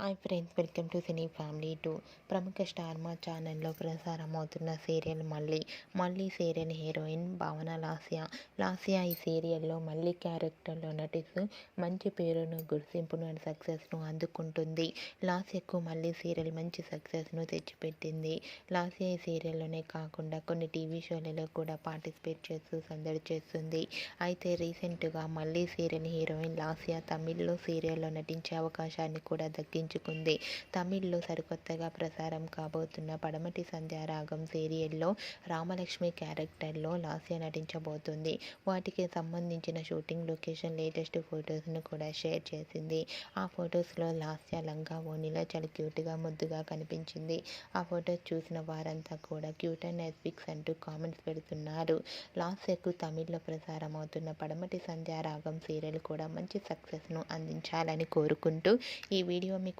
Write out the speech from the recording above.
Hi friends welcome to cine family two. ప్రముఖ star Maa ఛానల్లో ప్రసారం అవుతున్న సీరియల్ మళ్ళీ. మళ్ళీ సీరియల్ హీరోయిన్ భావన లాసియా. లాసియా ఈ సీరియల్లో మళ్ళీ క్యారెక్టర్లో నటిస్తూ మంచి పేరును గుర్తింపును అండ్ సక్సెస్ను అందుకుంటుంది. లాస్యకు మళ్ళీ సీరియల్ మంచి సక్సెస్ను తెచ్చిపెట్టింది. లాసియా ఈ సీరియల్లోనే కాకుండా కొన్ని టీవీ షోలలో కూడా పార్టిసిపేట్ చేస్తూ సందడి చేస్తుంది. అయితే రీసెంట్గా మళ్ళీ సీరియల్ హీరోయిన్ లాసియా తమిళ్ళో సీరియల్లో నటించే అవకాశాన్ని కూడా దక్కించుకుంది తమిళ్ళో సరికొత్తగా ప్రసారం కాబోతున్న పడమటి సంధ్యారాగం సీరియల్లో రామలక్ష్మి క్యారెక్టర్లో లాస్య నటించబోతుంది. వాటికి సంబంధించిన షూటింగ్ లొకేషన్ లేటెస్ట్ ఫొటోస్ను కూడా షేర్ చేసింది. ఆ ఫొటోస్లో లాస్య లంగా ఓణిలో చాలా క్యూట్గా ముద్దుగా కనిపించింది. ఆ ఫొటోస్ చూసిన వారంతా కూడా క్యూట్ అండ్ ఎస్పిక్స్ అంటూ కామెంట్స్ పెడుతున్నారు. లాస్యకు తమిళ్ళో ప్రసారం అవుతున్న పడమటి సంధ్యారాగం సీరియల్ కూడా మంచి సక్సెస్ను అందించాలని కోరుకుంటూ ఈ వీడియో మీకు